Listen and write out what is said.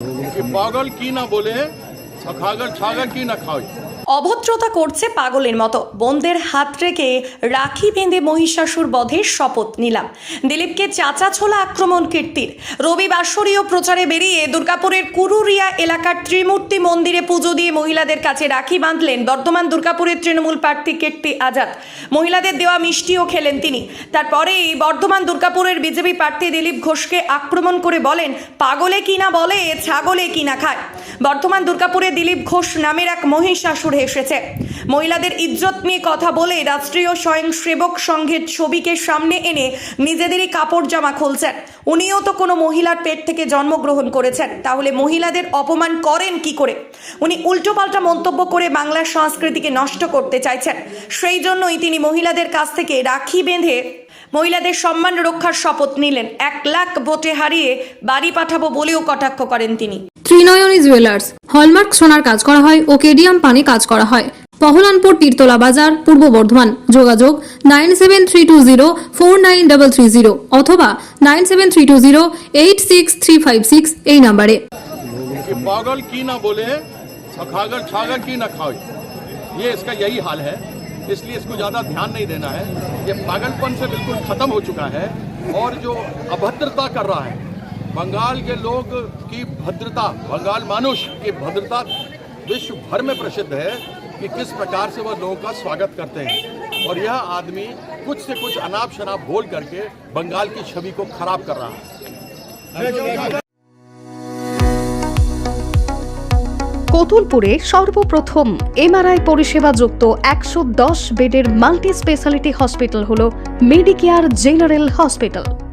कि पागल की ना बोले छागल छागल की ना खाओ। অভদ্রতা করছে পাগলের মতো। বোনদের হাত রেখে রাখি বেঁধে মহিষাসুর বধের শপথ নিলাম। দিলীপকে চাচা ছোলা আক্রমণ কীর্তির। রবি বাৎসরীয় প্রচারে বেরিয়ে দুর্গাপুরের কুরুরিয়া এলাকার ত্রিমূর্তি মন্দিরে পুজো দিয়ে মহিলাদের কাছে রাখি বাঁধলেন বর্ধমান দুর্গাপুরের তৃণমূল প্রার্থী কীর্তি আজাদ। মহিলাদের দেওয়া মিষ্টিও খেলেন তিনি। তারপরেই বর্ধমান দুর্গাপুরের বিজেপি প্রার্থী দিলীপ ঘোষকে আক্রমণ করে বলেন, পাগলে কিনা বলে, ছাগলে কিনা খায়? বর্ধমান দুর্গাপুরে দিলীপ ঘোষ নামের এক মহিষাসুর এসেছে। মহিলাদের ইজ্জত নিয়ে কথা বলে রাষ্ট্রীয় স্বয়ংসেবক সংঘের ছবিকে সামনে এনে নিজেদেরই কাপড় জামা খুলছেন। উনিও তো কোনো মহিলার পেট থেকে জন্মগ্রহণ করেছেন। তাহলে মহিলাদের অপমান করেন কি করে? উনি উল্টোপাল্টা মন্তব্য করে বাংলার সংস্কৃতিকে নষ্ট করতে চাইছেন। সেই জন্যই তিনি মহিলাদের কাছ থেকে রাখি বেঁধে মহিলাদের সম্মান রক্ষার শপথ নিলেন। এক লাখ ভোটে হারিয়ে বাড়ি পাঠাবো বলেও কটাক্ষ করেন তিনি। ত্রিনয়নী জুয়েলার্স হলমার্ক সোনার কাজ করা হয় ও কেডিয়াম পানি কাজ করা হয় পহলানপুর তীরতলা বাজার পূর্ব বর্ধমান যোগাযোগ nine seven three two zero four nine double three zero অথবা nine seven three two zero eight six three five six এই নাম্বারে कि पागल की ना बोले छागल छागल की ना खाओ ये इसका यही हाल है इसलिए इसको ज़्यादा ध्यान नहीं देना है ये पागलपन से बिल्कुल ख़त्म हो चुका है और जो अभद्रता कर रहा है बंगाल के लोग की भद्रता बंगाल मानुष की भद्रता विश्व भर में प्रसिद्ध है कि किस प्रकार से वह लोगों का स्वागत करते हैं और यह आदमी कुछ से कुछ अनाप शनाप बोल करके बंगाल की छवि को खराब कर रहा है কতুলপুরে সর্বপ্রথম এমআরআই পরিষেবা যুক্ত একশো দশ বেডের মাল্টি স্পেশালিটি হসপিটাল হল মেডিকেয়ার জেনারেল হসপিটাল